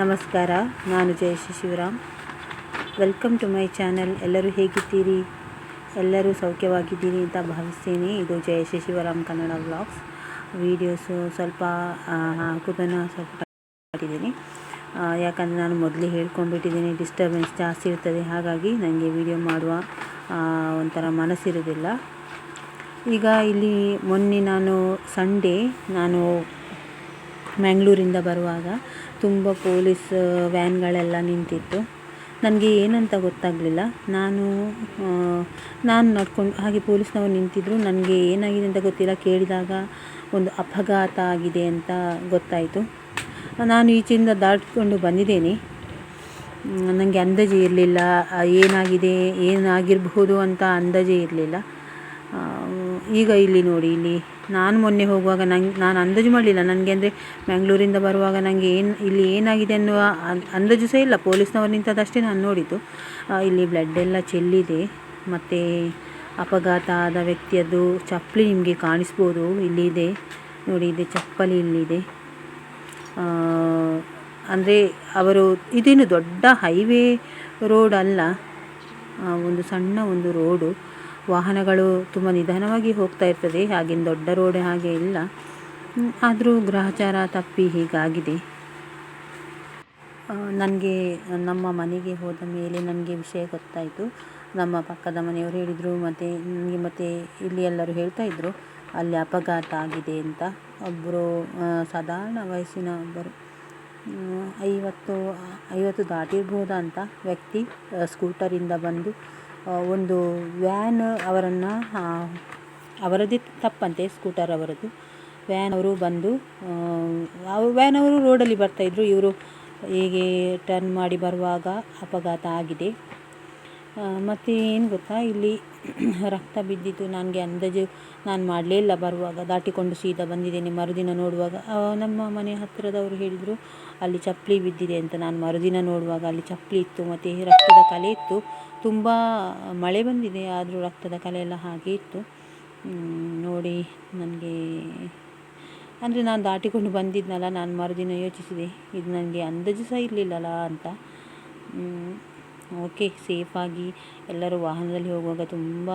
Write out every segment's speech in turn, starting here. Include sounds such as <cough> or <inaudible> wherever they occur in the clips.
ನಮಸ್ಕಾರ, ನಾನು Jayashree Shivaram. Welcome to my channel ಎಲ್ಲರೂ ಹೇಗಿದ್ದೀರಿ? ಎಲ್ಲರೂ ಸೌಖ್ಯವಾಗಿದ್ದೀರಿ ಅಂತ ಭಾವಿಸ್ತೀನಿ. ಇದು ಜಯಶ್ರೀ ಶಿವರಾಮ್ ಕನ್ನಡ ವ್ಲಾಗ್ಸ್ ವೀಡಿಯೋಸು ಸ್ವಲ್ಪ ಹಾಕೋದನ್ನು ಸ್ವಲ್ಪ ಮಾಡಿದ್ದೀನಿ ಯಾಕಂದರೆ ನಾನು ಮೊದಲೇ ಹೇಳ್ಕೊಂಡ್ಬಿಟ್ಟಿದ್ದೀನಿ ಡಿಸ್ಟರ್ಬೆನ್ಸ್ ಜಾಸ್ತಿ ಇರ್ತದೆ. ಹಾಗಾಗಿ ನನಗೆ ವೀಡಿಯೋ ಮಾಡುವ ಒಂಥರ ಮನಸ್ಸಿರೋದಿಲ್ಲ ಈಗ ಇಲ್ಲಿ ಮೊನ್ನೆ ನಾನು ಸಂಡೇ ನಾನು ಮ್ಯಾಂಗ್ಳೂರಿಂದ ಬರುವಾಗ ತುಂಬ ಪೊಲೀಸ್ ವ್ಯಾನ್ಗಳೆಲ್ಲ ನಿಂತಿತ್ತು. ನನಗೆ ಏನಂತ ಗೊತ್ತಾಗಲಿಲ್ಲ. ನಾನು ನಾನು ನಡ್ಕೊಂಡು, ಹಾಗೆ ಪೊಲೀಸ್ನವರು ನಿಂತಿದ್ದರು ನನಗೆ ಏನಾಗಿದೆ ಅಂತ ಗೊತ್ತಿಲ್ಲ. ಕೇಳಿದಾಗ ಒಂದು ಅಪಘಾತ ಆಗಿದೆ ಅಂತ ಗೊತ್ತಾಯಿತು. ನಾನು ಈಚೆಯಿಂದ ದಾಟಿಕೊಂಡು ಬಂದಿದ್ದೇನೆ. ನನಗೆ ಅಂದಾಜು ಇರಲಿಲ್ಲ. ಏನಾಗಿದೆ, ಏನಾಗಿರಬಹುದು ಅಂತ ಅಂದಾಜೇ ಇರಲಿಲ್ಲ. ಈಗ ಇಲ್ಲಿ ನೋಡಿ, ಇಲ್ಲಿ ನಾನು ಮೊನ್ನೆ ಹೋಗುವಾಗ ನಂಗೆ, ನಾನು ಅಂದಾಜು ಮಾಡಲಿಲ್ಲ. ನನಗೆ ಅಂದರೆ ಮ್ಯಾಂಗ್ಳೂರಿಂದ ಬರುವಾಗ ನನಗೆ ಏನು, ಇಲ್ಲಿ ಏನಾಗಿದೆ ಅನ್ನುವ ಅನ್- ಅಂದಾಜು ಸಹ ಇಲ್ಲ. ಪೊಲೀಸ್ನವರು ನಿಂತದಷ್ಟೇ ನಾನು ನೋಡಿದ್ದು. ಇಲ್ಲಿ ಬ್ಲಡ್ ಎಲ್ಲ ಚೆಲ್ಲಿದೆ. ಮತ್ತು ಅಪಘಾತ ಆದ ವ್ಯಕ್ತಿಯದ್ದು ಚಪ್ಪಲಿ ನಿಮಗೆ ಕಾಣಿಸ್ಬೋದು. ಇಲ್ಲಿದೆ ನೋಡಿ, ಇದೆ ಚಪ್ಪಲಿ ಇಲ್ಲಿದೆ. ಅಂದರೆ ಅವರು, ಇದೇನು ದೊಡ್ಡ ಹೈವೇ ರೋಡ್ ಅಲ್ಲ? ಒಂದು ಸಣ್ಣ ಒಂದು ರೋಡು ವಾಹನಗಳು ತುಂಬ ನಿಧಾನವಾಗಿ ಹೋಗ್ತಾ ಇರ್ತದೆ ಹಾಗೇನು ದೊಡ್ಡ ರೋಡ್ ಹಾಗೆ ಇಲ್ಲ. ಆದರೂ ಗ್ರಹಚಾರ ತಪ್ಪಿ ಹೀಗಾಗಿದೆ. ನನಗೆ, ನಮ್ಮ ಮನೆಗೆ ಹೋದ ಮೇಲೆ ನನಗೆ ವಿಷಯ ಗೊತ್ತಾಯಿತು. ನಮ್ಮ ಪಕ್ಕದ ಮನೆಯವರು ಹೇಳಿದರು, ಮತ್ತು ನನಗೆ ಮತ್ತು ಇಲ್ಲಿ ಎಲ್ಲರೂ ಹೇಳ್ತಾ ಇದ್ದರು ಅಲ್ಲಿ ಅಪಘಾತ ಆಗಿದೆ ಅಂತ. ಒಬ್ಬರು ಸಾಧಾರಣ ವಯಸ್ಸಿನ ಒಬ್ಬರು ಐವತ್ತು ಐವತ್ತು ದಾಟಿರ್ಬೋದಾ ಅಂತ ವ್ಯಕ್ತಿ ಸ್ಕೂಟರಿಂದ ಬಂದು ಒಂದು ವ್ಯಾನ್ ಅವರನ್ನು ಅವರದ್ದೇ ತಪ್ಪಂತೆ, ಸ್ಕೂಟರ್ ಅವರದ್ದು. ವ್ಯಾನ್ ಅವರು ಬಂದು ವ್ಯಾನ್ ಅವರು ರೋಡಲ್ಲಿ ಬರ್ತಾಯಿದ್ರು ಇವರು ಹೀಗೆ ಟರ್ನ್ ಮಾಡಿ ಬರುವಾಗ ಅಪಘಾತ ಆಗಿದೆ. ಮತ್ತು ಏನು ಗೊತ್ತಾ? ಇಲ್ಲಿ <clears throat> ರಕ್ತ ಬಿದ್ದಿತ್ತು ನನಗೆ ಅಂದಾಜು ನಾನು ಮಾಡಲೇ ಇಲ್ಲ ಬರುವಾಗ, ದಾಟಿಕೊಂಡು ಸೀದಾ ಬಂದಿದ್ದೇನೆ ಮರುದಿನ ನೋಡುವಾಗ. ನಮ್ಮ ಮನೆ ಹತ್ತಿರದವರು ಹೇಳಿದರು, ಅಲ್ಲಿ ಚಪ್ಪಲಿ ಬಿದ್ದಿದೆ ಅಂತ ನಾನು ಮರುದಿನ ನೋಡುವಾಗ ಅಲ್ಲಿ ಚಪ್ಪಲಿ ಇತ್ತು, ಮತ್ತು ರಕ್ತದ ಕಲೆ ಇತ್ತು. ತುಂಬ ಮಳೆ ಬಂದಿದೆ, ಆದರೂ ರಕ್ತದ ಕಲೆ ಎಲ್ಲ ಹಾಗೆ ಇತ್ತು. ನೋಡಿ ನನಗೆ, ಅಂದರೆ ನಾನು ದಾಟಿಕೊಂಡು ಬಂದಿದ್ನಲ್ಲ, ನಾನು ಮರುದಿನ ಯೋಚಿಸಿದೆ, ಇದು ನನಗೆ ಅಂದಾಜು ಸಹ ಇರಲಿಲ್ಲಲ್ಲ ಅಂತ. ಓಕೆ, ಸೇಫಾಗಿ ಎಲ್ಲರೂ ವಾಹನದಲ್ಲಿ ಹೋಗುವಾಗ ತುಂಬ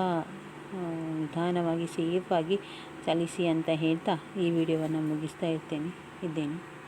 ನಿಧಾನವಾಗಿ ಸೇಫಾಗಿ ಚಲಿಸಿ ಅಂತ ಹೇಳ್ತಾ ಈ ವಿಡಿಯೋವನ್ನು ಮುಗಿಸ್ತಾ ಇರ್ತೇನೆ, ಇದ್ದೇನೆ.